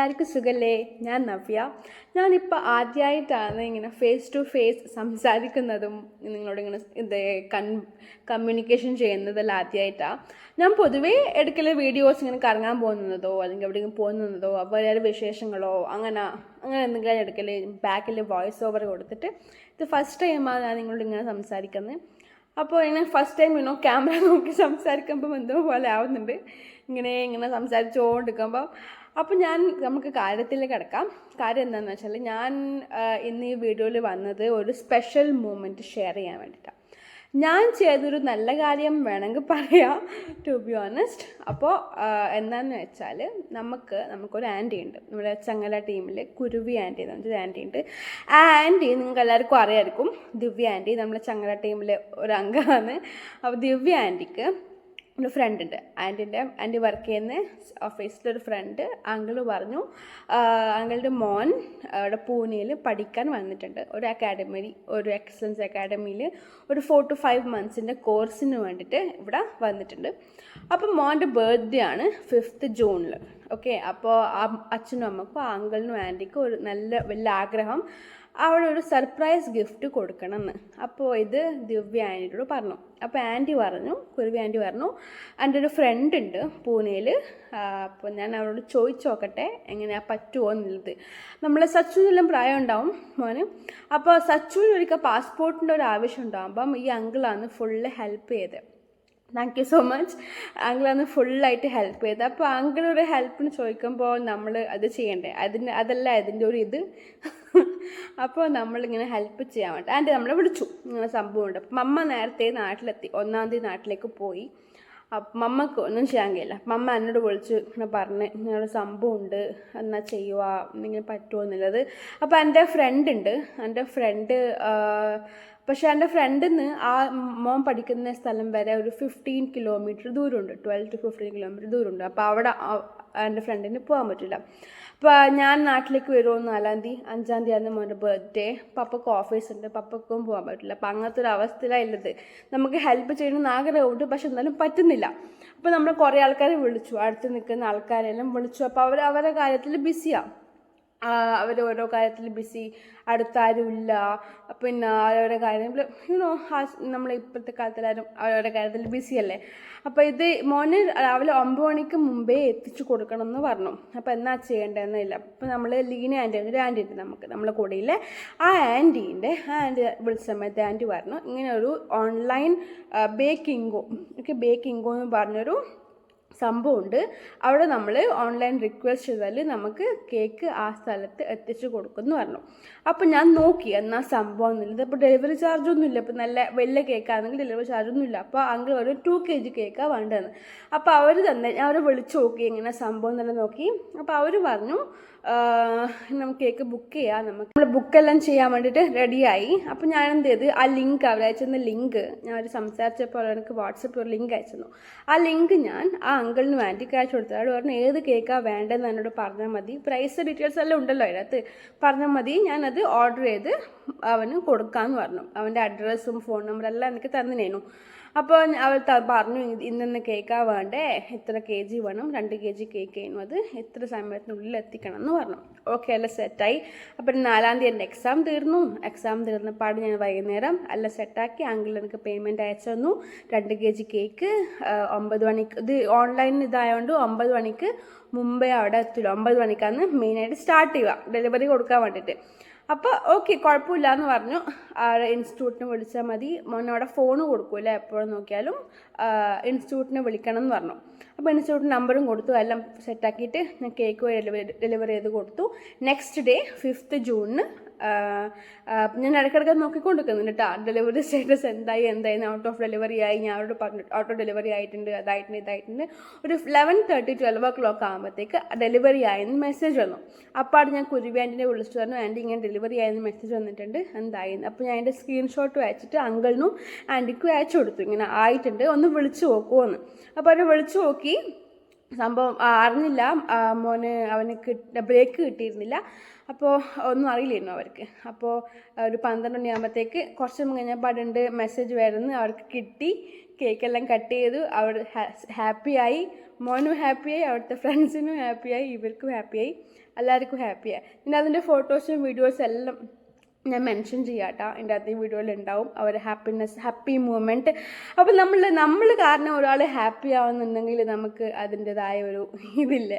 എല്ലാവർക്കും സുഖല്ലേ? ഞാൻ നവ്യ. ഞാനിപ്പോൾ ആദ്യമായിട്ടാണ് ഇങ്ങനെ ഫേസ് ടു ഫേസ് സംസാരിക്കുന്നതും നിങ്ങളോട് ഇങ്ങനെ ഇത് കൺ കമ്മ്യൂണിക്കേഷൻ ചെയ്യുന്നതെല്ലാം ആദ്യമായിട്ടാണ് ഞാൻ പൊതുവേ ഇടയ്ക്കുള്ള വീഡിയോസ് ഇങ്ങനെ കറങ്ങാൻ പോകുന്നതോ അല്ലെങ്കിൽ എവിടെയെങ്കിലും പോകുന്നതോ അവരുടെ വിശേഷങ്ങളോ അങ്ങനെ അങ്ങനെ എന്തെങ്കിലും ഇടയ്ക്കൽ ബാക്കിൽ വോയിസ് ഓവർ കൊടുത്തിട്ട് ഇത് ഫസ്റ്റ് ടൈമാണ് ഞാൻ നിങ്ങളോട് ഇങ്ങനെ സംസാരിക്കുന്നത് അപ്പോൾ ഇങ്ങനെ ഫസ്റ്റ് ടൈം ഇനോ ക്യാമറ നോക്കി സംസാരിക്കുമ്പോൾ എന്തോ പോലെ ആവുന്നുണ്ട്. ഇങ്ങനെ ഇങ്ങനെ സംസാരിച്ചുകൊണ്ടിരിക്കുമ്പോൾ അപ്പോൾ ഞാൻ നമുക്ക് കാര്യത്തിലേക്ക് കിടക്കാം. കാര്യം എന്താണെന്ന് വെച്ചാൽ ഞാൻ ഇന്ന് ഈ വീഡിയോയിൽ വന്നത് ഒരു സ്പെഷ്യൽ മൂമെന്റ് ഷെയർ ചെയ്യാൻ വേണ്ടിയിട്ടാണ് ഞാൻ ചെയ്തൊരു നല്ല കാര്യം വേണമെങ്കിൽ പറയാം ടു ബി ഓണസ്റ്റ് അപ്പോൾ എന്താണെന്ന് വെച്ചാൽ നമുക്ക് നമുക്കൊരു ആന്റി ഉണ്ട്. നമ്മുടെ ചങ്ങല ടീമിൽ കുരുവി ആന്റി എന്ന് പറഞ്ഞൊരു ആന്റി ഉണ്ട്. ആ ആന്റി നിങ്ങൾക്ക് എല്ലാവർക്കും അറിയാമായിരിക്കും ദിവ്യ ആന്റി നമ്മുടെ ചങ്ങല ടീമിലെ ഒരു അംഗമാണ്. അപ്പോൾ ദിവ്യ ആന്റിക്ക് ഒരു ഫ്രണ്ട് ഉണ്ട്. ആന്റിന്റെ ആന്റി വർക്ക് ചെയ്യുന്ന ഓഫീസിലൊരു ഫ്രണ്ട് അങ്കിൾ പറഞ്ഞു അങ്കിളുടെ മോൻ അവിടെ പൂനെയിൽ പഠിക്കാൻ വന്നിട്ടുണ്ട്. ഒരു അക്കാഡമി ഒരു എക്സലൻസ് അക്കാഡമിയിൽ ഒരു ഫോർ ടു ഫൈവ് മന്ത്സിന്റെ കോഴ്സിന് വേണ്ടിയിട്ട് ഇവിടെ വന്നിട്ടുണ്ട്. അപ്പം മോന്റെ ബർത്ത്ഡേ ആണ് ഫിഫ്ത്ത് ജൂണിൽ ഓക്കെ അപ്പോൾ ആ അച്ഛനും അമ്മക്കും ആ അങ്കിളിനും ആന്റിക്കും ഒരു നല്ല വലിയ ആഗ്രഹം. അവിടെ ഒരു സർപ്രൈസ് ഗിഫ്റ്റ് കൊടുക്കണം എന്ന് അപ്പോൾ ഇത് ദിവ്യ ആന്റിയോട് പറഞ്ഞു. അപ്പോൾ ആന്റി പറഞ്ഞു കുരുവി ആന്റി പറഞ്ഞു എന്റെ ഒരു ഫ്രണ്ട് ഉണ്ട് പൂനെയിൽ അപ്പോൾ ഞാൻ അവരോട് ചോദിച്ചു നോക്കട്ടെ എങ്ങനെയാ പറ്റുമോ എന്നുള്ളത്. നമ്മൾ സച്ചുവിനെല്ലാം പ്രായം ഉണ്ടാവും മോന്. അപ്പോൾ സച്ചുവിന് ഒരിക്കൽ പാസ്പോർട്ടിന്റെ ഒരു ആവശ്യം ഉണ്ടാവും അപ്പം ഈ അങ്കിളാണ് ഫുള്ള് ഹെൽപ്പ് ചെയ്തത്. Thank you so much uncle അന്ന് ഫുള്ളായിട്ട് ഹെൽപ്പ് ചെയ്തത് അപ്പോൾ ആങ്കിളൊരു ഹെൽപ്പിന് ചോദിക്കുമ്പോൾ നമ്മൾ അത് ചെയ്യണ്ടേ? അതിന് അതല്ല അതിന്റെ ഒരു ഇത്. അപ്പോൾ നമ്മളിങ്ങനെ ഹെൽപ്പ് ചെയ്യാൻ വേണ്ടി. ആന്റി നമ്മളെ വിളിച്ചു. ഇങ്ങനെ സംഭവമുണ്ട്. അപ്പം മമ്മ നേരത്തെ നാട്ടിലെത്തി. ഒന്നാം തീയതി നാട്ടിലേക്ക് പോയി. അപ്പം മമ്മക്ക് ഒന്നും ചെയ്യാൻ കഴിയില്ല. മമ്മ എന്നോട് വിളിച്ച്. ഇങ്ങനെ പറഞ്ഞ് ഇങ്ങനെ സംഭവമുണ്ട്. എന്നാൽ ചെയ്യുക എന്തെങ്കിലും പറ്റുമോ എന്നുള്ളത്. അപ്പോൾ എന്റെ ഫ്രണ്ട് ഉണ്ട്. എന്റെ ഫ്രണ്ട് പക്ഷെ എന്റെ ഫ്രണ്ടിൽ നിന്ന് ആ മോൻ പഠിക്കുന്ന സ്ഥലം വരെ ഒരു ഫിഫ്റ്റീൻ കിലോമീറ്റർ ദൂരമുണ്ട്. ട്വൽവ് ടു ഫിഫ്റ്റീൻ കിലോമീറ്റർ ദൂരമുണ്ട്. അപ്പോൾ അവിടെ എന്റെ ഫ്രണ്ടിന് പോകാൻ പറ്റില്ല. അപ്പോൾ ഞാൻ നാട്ടിലേക്ക് വരുമോ നാലാം തീയതി അഞ്ചാം തീയതി ആയിരുന്നു മോന്റെ ബർത്ത്ഡേ പപ്പക്ക് ഓഫീസ് ഉണ്ട്. പപ്പക്കും പോകാൻ പറ്റില്ല. അപ്പോൾ അങ്ങനത്തെ ഒരു അവസ്ഥയിലുള്ളത് നമുക്ക് ഹെൽപ്പ് ചെയ്യണമെന്ന് ആഗ്രഹമുണ്ട് പക്ഷെ എന്നാലും പറ്റുന്നില്ല. അപ്പോൾ നമ്മൾ കുറേ ആൾക്കാരെ വിളിച്ചു. അടുത്ത് നിൽക്കുന്ന ആൾക്കാരെല്ലാം വിളിച്ചു. അപ്പോൾ അവർ അവരുടെ കാര്യത്തിൽ ബിസിയാണ് അവർ ഓരോ കാര്യത്തിൽ ബിസി അടുത്താരുമില്ല പിന്നെ ഓരോരോ കാര്യം യുനോ നമ്മൾ ഇപ്പോഴത്തെ കാലത്തെല്ലാവരും അവരവരുടെ കാര്യത്തിൽ ബിസിയല്ലേ അപ്പോൾ ഇത് മോന് രാവിലെ ഒമ്പത് മണിക്ക് മുമ്പേ എത്തിച്ചു കൊടുക്കണം എന്ന് പറഞ്ഞു. അപ്പോൾ എന്നാ ചെയ്യേണ്ടതെന്നില്ല അപ്പോൾ നമ്മൾ ലീന ആന്റി ഒരു ആന്റി ഉണ്ട് നമുക്ക് നമ്മളെ കൂടെയില്ലേ? ആ ആന്റീന്റെ ആ ആന്റി വിളിച്ച സമയത്ത് ആന്റി പറഞ്ഞു ഇങ്ങനെ ഒരു ഓൺലൈൻ ബേക്കിംഗോ ഓക്കെ ബേക്കിംഗോ എന്ന് പറഞ്ഞൊരു സംഭവമുണ്ട്. അവിടെ നമ്മൾ ഓൺലൈൻ റിക്വസ്റ്റ് ചെയ്താൽ നമുക്ക് കേക്ക് ആ സ്ഥലത്ത് എത്തിച്ചു കൊടുക്കുമെന്ന് പറഞ്ഞു. അപ്പോൾ ഞാൻ നോക്കി എന്നാൽ സംഭവം ഒന്നുമില്ല ഇതിപ്പോൾ ഡെലിവറി ചാർജ് ഒന്നും ഇല്ല. ഇപ്പോൾ നല്ല വലിയ കേക്കാണെങ്കിൽ ഡെലിവറി ചാർജ് ഒന്നും ഇല്ല. അപ്പോൾ അങ്കിൾ ഒരു ടു കെ ജി കേക്കാണ് വേണ്ടതെന്ന് അപ്പോൾ അവർ തന്നെ ഞാൻ അവരെ വിളിച്ചു നോക്കി ഇങ്ങനെ സംഭവം തന്നെ നോക്കി. അപ്പോൾ അവർ പറഞ്ഞു നമുക്ക് കേക്ക് ബുക്ക് ചെയ്യാം നമുക്ക്. നമ്മൾ ബുക്കെല്ലാം ചെയ്യാൻ വേണ്ടിയിട്ട് റെഡിയായി അപ്പോൾ ഞാൻ എന്ത് ചെയ്ത് ആ ലിങ്ക് അവർ ലിങ്ക് ഞാൻ അവർ സംസാരിച്ചപ്പോൾ എനിക്ക് വാട്സപ്പിൽ ഒരു ലിങ്ക് അയച്ചു ആ ലിങ്ക് ഞാൻ ആ അങ്കിളിന് വേണ്ടി ക്യാഷ് കൊടുത്തു അയാൾ പറഞ്ഞു ഏത് കേക്കാണ് വേണ്ടതെന്ന് എന്നോട് പറഞ്ഞാൽ മതി. പ്രൈസ് ഡീറ്റെയിൽസ് എല്ലാം ഉണ്ടല്ലോ അതിനകത്ത്. പറഞ്ഞാൽ മതി ഞാനത് ഓർഡർ ചെയ്ത് അവന് കൊടുക്കാമെന്ന് പറഞ്ഞു. അവന്റെ അഡ്രസ്സും ഫോൺ നമ്പറെല്ലാം എനിക്ക് തന്നിനേനു. അപ്പോൾ അവൾ പറഞ്ഞു ഇന്നിന്ന് കേക്കാണ് വേണ്ടേ ഇത്ര കെ ജി വേണം? രണ്ട് കെ ജി കേക്ക് ചെയ്യുന്നു അത്? എത്ര സമയത്തിനുള്ളിൽ എത്തിക്കണം എന്ന് പറഞ്ഞു. ഓക്കെ എല്ലാം സെറ്റായി അപ്പം നാലാം തീയതി എന്റെ എക്സാം തീർന്നു. എക്സാം തീർന്നപ്പാട് ഞാൻ വൈകുന്നേരം അല്ല സെറ്റാക്കി അങ്കിൾ എനിക്ക് പേയ്മെന്റ് അയച്ചു തന്നു. രണ്ട് കെ ജി കേക്ക് ഒമ്പത് മണിക്ക്. ഇത് ഓൺലൈൻ ഇതായതുകൊണ്ട് ഒമ്പത് മണിക്ക് മുമ്പേ അവിടെ എത്തില്ല. ഒമ്പത് മണിക്കാണ് മെയിനായിട്ട് സ്റ്റാർട്ട് ചെയ്യുക. ഡെലിവറി കൊടുക്കാൻ വേണ്ടിയിട്ട്. അപ്പോൾ ഓക്കെ കുഴപ്പമില്ല എന്ന് പറഞ്ഞു ഇൻസ്റ്റിറ്റ്യൂട്ടിന് വിളിച്ചാൽ മതി. മോനവിടെ ഫോൺ കൊടുക്കൂല എപ്പോഴും നോക്കിയാലും ഇൻസ്റ്റിറ്റ്യൂട്ടിനെ വിളിക്കണം എന്ന് പറഞ്ഞു. അപ്പോൾ ഇൻസ്റ്റിറ്റ്യൂട്ട് നമ്പറും കൊടുത്തു. എല്ലാം സെറ്റാക്കിയിട്ട് ഞാൻ കേക്ക് ഡെലിവറി ഡെലിവറി ചെയ്ത് കൊടുത്തു. നെക്സ്റ്റ് ഡേ ഫിഫ്ത്ത് ജൂണിന് ഞാൻ ഇടയ്ക്കിടയ്ക്ക് നോക്കിക്കൊണ്ടിരിക്കുന്നുണ്ട് കേട്ടോ ഡെലിവറി സ്റ്റേറ്റസ് എന്തായി എന്തായി ഔട്ട് ഓഫ് ഡെലിവറി ആയി. ഞാൻ അവരോട് പറഞ്ഞിട്ട് ഔട്ട് ഓഫ് ഡെലിവറി ആയിട്ടുണ്ട് അതായിട്ടുണ്ട് ഇതായിട്ടുണ്ട്. ഒരു eleven thirty twelve o'clock ആകുമ്പോഴത്തേക്ക് ഡെലിവറി ആയെന്ന് മെസ്സേജ് വന്നു. അപ്പോൾ ഞാൻ കുരുവി വിളിച്ചു പറഞ്ഞു ആന്റി ഇങ്ങനെ ഡെലിവറി ആയെന്ന് മെസ്സേജ് വന്നിട്ടുണ്ട്. എന്തായെന്ന് അപ്പോൾ ഞാൻ അതിന്റെ സ്ക്രീൻഷോട്ട് അയച്ചിട്ട് അങ്കിളിനും ആന്റിക്കും അയച്ചു കൊടുത്തു. ഇങ്ങനെ ആയിട്ടുണ്ട് ഒന്ന് വിളിച്ചു നോക്കുമോ എന്ന് അപ്പോൾ അവർ വിളിച്ചു നോക്കി സംഭവം അറിഞ്ഞില്ല. മോന് അവന് കിട്ട ബ്രേക്ക് കിട്ടിയിരുന്നില്ല. അപ്പോൾ ഒന്നും അറിയില്ലായിരുന്നു അവർക്ക്. അപ്പോൾ ഒരു പന്ത്രണ്ട് മണിയാകുമ്പോഴത്തേക്ക് കുറച്ച് കഴിഞ്ഞപ്പാടുണ്ട് മെസ്സേജ് വരുന്നു. അവർക്ക് കിട്ടി. കേക്കെല്ലാം കട്ട് ചെയ്തു. അവർ ഹാപ്പിയായി മോനും ഹാപ്പിയായി അവിടുത്തെ ഫ്രണ്ട്സിനും ഹാപ്പിയായി ഇവർക്കും ഹാപ്പിയായി എല്ലാവർക്കും ഹാപ്പിയായി പിന്നെ അതിന്റെ ഫോട്ടോസും വീഡിയോസും എല്ലാം ഞാൻ മെൻഷൻ ചെയ്യാട്ടോ. എന്റെ അതേ വീഡിയോയിൽ ഉണ്ടാവും അവരെ ഹാപ്പിനെസ് ഹാപ്പി മൂമെന്റ് അപ്പോൾ നമ്മൾ നമ്മൾ കാരണം ഒരാൾ ഹാപ്പി ആവുന്നുണ്ടെങ്കിൽ നമുക്ക് അതിന്റെതായ ഒരു ഇതില്ലേ?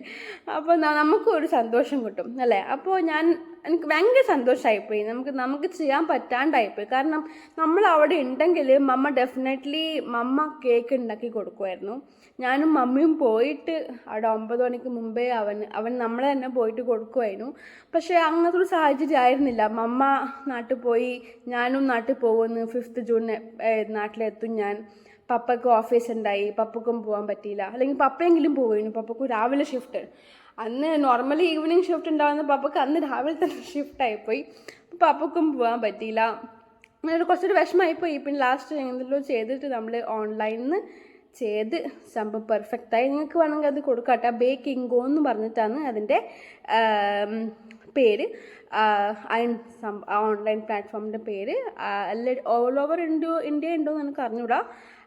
അപ്പോൾ നമുക്കും ഒരു സന്തോഷം കിട്ടും അല്ലേ? അപ്പോൾ ഞാൻ എനിക്ക് ഭയങ്കര സന്തോഷമായിപ്പോയി നമുക്ക് നമുക്ക് ചെയ്യാൻ പറ്റാണ്ടായിപ്പോയി. കാരണം നമ്മൾ അവിടെ ഉണ്ടെങ്കിൽ മമ്മ ഡെഫിനറ്റ്ലി മമ്മ കേക്ക് ഉണ്ടാക്കി കൊടുക്കുമായിരുന്നു ഞാനും മമ്മിയും പോയിട്ട് അവിടെ ഒമ്പത് മണിക്ക് മുമ്പേ അവൻ അവൻ നമ്മളെ തന്നെ പോയിട്ട് കൊടുക്കുമായിരുന്നു പക്ഷേ അങ്ങനത്തെ ഒരു സാഹചര്യം ആയിരുന്നില്ല. മമ്മ നാട്ടിൽ പോയി ഞാനും നാട്ടിൽ പോകുമെന്ന് ഫിഫ്ത്ത് ജൂണിന് നാട്ടിലെത്തും ഞാൻ. പപ്പയ്ക്ക് ഓഫീസ് ഉണ്ടായി പപ്പക്കും പോകാൻ പറ്റിയില്ല. അല്ലെങ്കിൽ പപ്പയെങ്കിലും പോകുന്നു പപ്പക്കും രാവിലെ ഷിഫ്റ്റ് അന്ന് നോർമലി ഈവനിങ് ഷിഫ്റ്റ് ഉണ്ടാകുന്ന പപ്പക്ക് അന്ന് രാവിലെ തന്നെ ഷിഫ്റ്റ് ആയിപ്പോയി. പപ്പക്കും പോകാൻ പറ്റിയില്ല. അങ്ങനെ കുറച്ചൊരു വിഷമമായിപ്പോയി. പിന്നെ ലാസ്റ്റ് എന്തെല്ലോ ചെയ്തിട്ട് നമ്മൾ ഓൺലൈനിൽ നിന്ന് ചെയ്ത് സംഭവം പെർഫെക്റ്റായി നിങ്ങൾക്ക് വേണമെങ്കിൽ അത് കൊടുക്കാട്ടെ. ബേക്കിംഗോ എന്ന് പറഞ്ഞിട്ടാണ് അതിന്റെ പേര്. അയൺ ഓൺലൈൻ പ്ലാറ്റ്ഫോമിന്റെ പേര്. എല്ലാ ഓൾ ഓവർ ഇന്ത്യ ഇന്ത്യ ഉണ്ടോ എന്ന് എനിക്ക് അറിഞ്ഞൂടാ.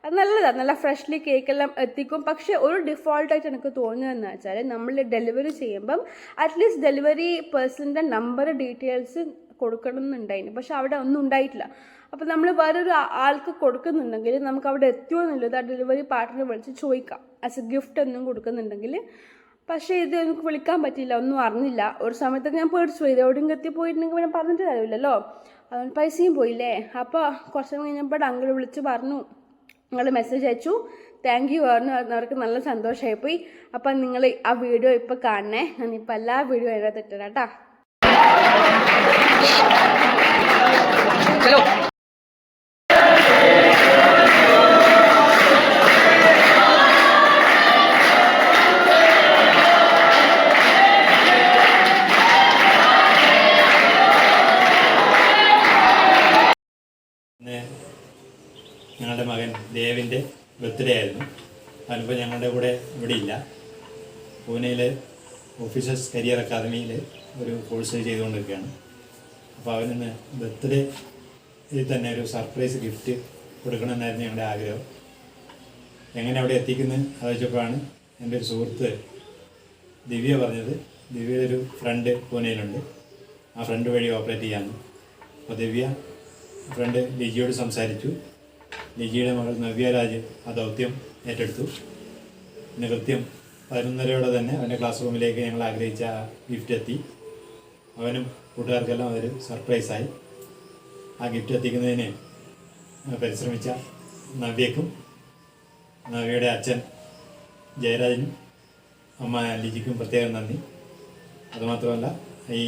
അത് നല്ലതാണ് നല്ല ഫ്രഷ്ലി കേക്കെല്ലാം എത്തിക്കും. പക്ഷേ ഒരു ഡിഫോൾട്ടായിട്ട് എനിക്ക് തോന്നുന്നതെന്ന് വെച്ചാൽ നമ്മൾ ഡെലിവറി ചെയ്യുമ്പം അറ്റ്ലീസ്റ്റ് ഡെലിവറി പേഴ്സണിന്റെ നമ്പർ ഡീറ്റെയിൽസ് കൊടുക്കണം എന്നുണ്ടായിരുന്നു പക്ഷെ അവിടെ ഒന്നും ഉണ്ടായിട്ടില്ല. അപ്പോൾ നമ്മൾ വേറൊരു ആൾക്ക് കൊടുക്കുന്നുണ്ടെങ്കിൽ നമുക്ക് അവിടെ എത്തിയോ എന്നുള്ളത് ആ ഡെലിവറി പാർട്ട്ണറെ വിളിച്ച് ചോദിക്കാം. ആസ് എ ഗിഫ്റ്റ് ഒന്നും കൊടുക്കുന്നുണ്ടെങ്കിൽ. പക്ഷേ ഇത് എനിക്ക് വിളിക്കാൻ പറ്റിയില്ല. ഒന്നും അറിഞ്ഞില്ല. ഒരു സമയത്തൊക്കെ ഞാൻ പേടിച്ചു പോയി. എവിടെയും എത്തി പോയിട്ടുണ്ടെങ്കിൽ പിന്നെ പറഞ്ഞിട്ട് കാര്യമില്ലല്ലോ. അതുകൊണ്ട് പൈസയും പോയില്ലേ? അപ്പോൾ കുറച്ച് കഴിഞ്ഞപ്പോൾ അങ്കിൾ വിളിച്ച് പറഞ്ഞു. നിങ്ങൾ മെസ്സേജ് അയച്ചു. താങ്ക് യു എന്ന് പറഞ്ഞവർക്ക് നല്ല സന്തോഷമായി പോയി. അപ്പം നിങ്ങൾ ആ വീഡിയോ ഇപ്പോൾ കാണണേ. ഞാനിപ്പോൾ എല്ലാ വീഡിയോ അതിനകത്ത് ഇട്ടുതരാം കേട്ടോ ഞങ്ങളുടെ മകൻ ദേവിന്റെ ബർത്ത്ഡേ ആയിരുന്നു. അവനിപ്പോൾ ഞങ്ങളുടെ കൂടെ ഇവിടെ ഇല്ല. പൂനെയിൽ ഓഫീസേഴ്സ് കരിയർ അക്കാദമിയിൽ ഒരു കോഴ്സ് ചെയ്തുകൊണ്ടിരിക്കുകയാണ്. അപ്പോൾ അവനിന്ന് ബർത്ത്ഡേ തന്നെ ഒരു സർപ്രൈസ് ഗിഫ്റ്റ് കൊടുക്കണമെന്നായിരുന്നു ഞങ്ങളുടെ ആഗ്രഹം. എങ്ങനെ അവിടെ എത്തിക്കുന്നത് ആലോചിച്ചപ്പോഴാണ് എന്റെ ഒരു സുഹൃത്ത് ദിവ്യ പറഞ്ഞത്. ദിവ്യയുടെ ഒരു ഫ്രണ്ട് പൂനെയിലുണ്ട്. ആ ഫ്രണ്ട് വഴി ഓപ്പറേറ്റ് ചെയ്യാമെന്ന് അപ്പോൾ ദിവ്യ ഫ്രണ്ട് ലിജിയോട് സംസാരിച്ചു. ലിജിയുടെ മകൾ നവ്യരാജ് ആ ദൗത്യം ഏറ്റെടുത്തു. പിന്നെ കൃത്യം പതിനൊന്നരയോടെ തന്നെ അവന്റെ ക്ലാസ് റൂമിലേക്ക് ഞങ്ങൾ ആഗ്രഹിച്ച ഗിഫ്റ്റ് എത്തി. അവനും കൂട്ടുകാർക്കെല്ലാം അതൊരു സർപ്രൈസായി ആ ഗിഫ്റ്റ് എത്തിക്കുന്നതിന് പരിശ്രമിച്ച നവ്യക്കും നവ്യയുടെ അച്ഛൻ ജയരാജനും അമ്മ ലിജിക്കും പ്രത്യേകം നന്ദി. അതുമാത്രമല്ല ഈ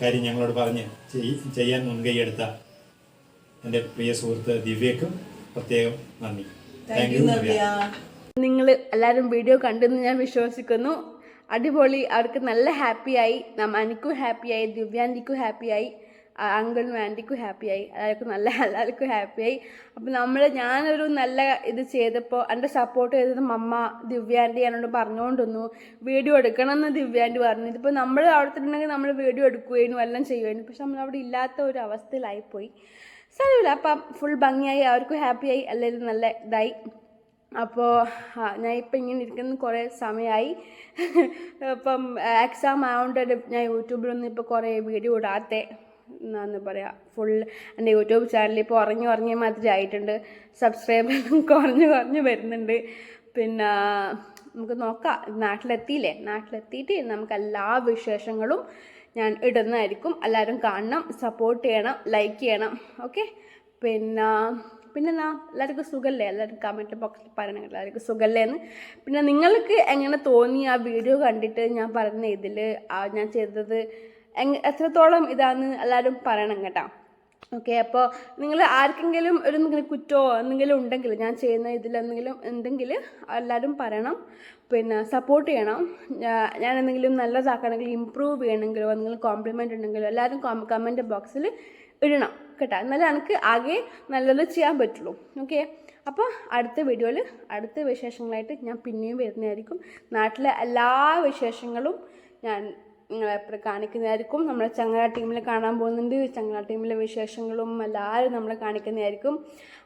കാര്യം ഞങ്ങളോട് പറഞ്ഞ് ചെയ്യാൻ മുൻകൈ മുൻകൈയെടുത്ത എന്റെ പ്രിയ സുഹൃത്ത് ദിവ്യക്കും പ്രത്യേകം നന്ദി. താങ്ക് യു നിങ്ങൾ എല്ലാവരും വീഡിയോ കണ്ടെന്ന് ഞാൻ വിശ്വസിക്കുന്നു. അടിപൊളി അവർക്ക് നല്ല ഹാപ്പിയായി. നമ്മ എനിക്കും ഹാപ്പിയായി ദിവ്യാന്റിക്കും ഹാപ്പിയായി അങ്കിളിനും ആന്റിക്കും ഹാപ്പിയായി എല്ലാവർക്കും നല്ല എല്ലാവർക്കും ഹാപ്പിയായി. അപ്പം നമ്മൾ ഞാനൊരു നല്ല ഇത് ചെയ്തപ്പോൾ എന്റെ സപ്പോർട്ട് ചെയ്തത് മമ്മ ദിവ്യാന്റെ എന്നോട് പറഞ്ഞുകൊണ്ടിരുന്നു. വീഡിയോ എടുക്കണം എന്ന് ദിവ്യാന്റെ പറഞ്ഞു. ഇതിപ്പോൾ നമ്മൾ അവിടെ തന്നെ നമ്മൾ വീഡിയോ എടുക്കുകയും എല്ലാം ചെയ്യുമായിരുന്നു. പക്ഷെ നമ്മൾ അവിടെ ഇല്ലാത്ത ഒരു അവസ്ഥയിലായിപ്പോയി. സാരമില്ല. അപ്പം ഫുൾ ഭംഗിയായി അവർക്കും ഹാപ്പിയായി എല്ലാവരും നല്ല ഇതായി. അപ്പോൾ ഞാൻ ഇപ്പം ഇങ്ങനെ ഇരിക്കുന്ന കുറേ സമയമായി ഇപ്പം എക്സാം ആയതുകൊണ്ട് ഞാൻ യൂട്യൂബിലൊന്നും ഇപ്പോൾ കുറേ വീഡിയോ ഇടാത്ത. എന്നാന്ന് പറയാ ഫുൾ എന്റെ യൂട്യൂബ് ചാനൽ ഇപ്പോൾ ഉറങ്ങി ഉറങ്ങിയ മാതിരി ആയിട്ടുണ്ട്. സബ്സ്ക്രൈബറും കുറഞ്ഞു കുറഞ്ഞു വരുന്നുണ്ട്. പിന്നെ നമുക്ക് നോക്കാം. നാട്ടിലെത്തിയില്ലേ? നാട്ടിലെത്തിയിട്ട് നമുക്ക് എല്ലാ വിശേഷങ്ങളും ഞാൻ ഇടുന്നതായിരിക്കും. എല്ലാവരും കാണണം സപ്പോർട്ട് ചെയ്യണം ലൈക്ക് ചെയ്യണം. ഓക്കെ പിന്നെ പിന്നെന്നാ എല്ലാവർക്കും സുഖമല്ലേ എല്ലാവരും കമന്റ് ബോക്സിൽ പറയണം. എല്ലാവർക്കും സുഖമല്ലേ എന്ന് പിന്നെ നിങ്ങൾക്ക് എങ്ങനെ തോന്നി ആ വീഡിയോ കണ്ടിട്ട്? ഞാൻ പറഞ്ഞ ഇതിൽ ഞാൻ ചെയ്തത് എങ് എത്രത്തോളം ഇതാന്ന് എല്ലാവരും പറയണം കേട്ടോ. ഓക്കെ അപ്പോൾ നിങ്ങൾ ആർക്കെങ്കിലും ഒരു എന്തെങ്കിലും കുറ്റമോ എന്തെങ്കിലും ഉണ്ടെങ്കിൽ ഞാൻ ചെയ്യുന്ന ഇതിൽ എന്തെങ്കിലും ഉണ്ടെങ്കിൽ എല്ലാവരും പറയണം. പിന്നെ സപ്പോർട്ട് ചെയ്യണം. ഞാൻ എന്തെങ്കിലും നല്ലതാക്കണമെങ്കിൽ ഇമ്പ്രൂവ് ചെയ്യണമെങ്കിലോ എന്തെങ്കിലും കോംപ്ലിമെന്റ് ഉണ്ടെങ്കിലോ എല്ലാവരും കമന്റ് ബോക്സിൽ ഇടണം കേട്ടോ. എന്നാലേ എനിക്ക് ആകെ നല്ലത് ചെയ്യാൻ പറ്റുള്ളൂ. ഓക്കെ അപ്പോൾ അടുത്ത വീഡിയോയിൽ അടുത്ത വിശേഷങ്ങളായിട്ട് ഞാൻ പിന്നെയും വരുന്നതായിരിക്കും. നാട്ടിലെ എല്ലാ വിശേഷങ്ങളും ഞാൻ നിങ്ങളെ എപ്പോഴും കാണിക്കുന്നതായിരിക്കും. നമ്മുടെ ചങ്ങല ടീമിൽ കാണാൻ പോകുന്നുണ്ട്. ചങ്ങല ടീമിലെ വിശേഷങ്ങളും എല്ലാവരും നമ്മളെ കാണിക്കുന്നതായിരിക്കും.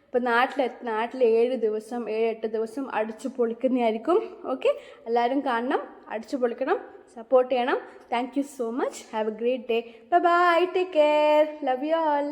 അപ്പോൾ നാട്ടിലെ നാട്ടിൽ ഏഴ് ദിവസം ഏഴ് എട്ട് ദിവസം അടിച്ചു പൊളിക്കുന്നതായിരിക്കും. ഓക്കെ എല്ലാവരും കാണണം അടിച്ചു പൊളിക്കണം സപ്പോർട്ട് ചെയ്യണം. Thank you so much have a great day bye bye take care love you all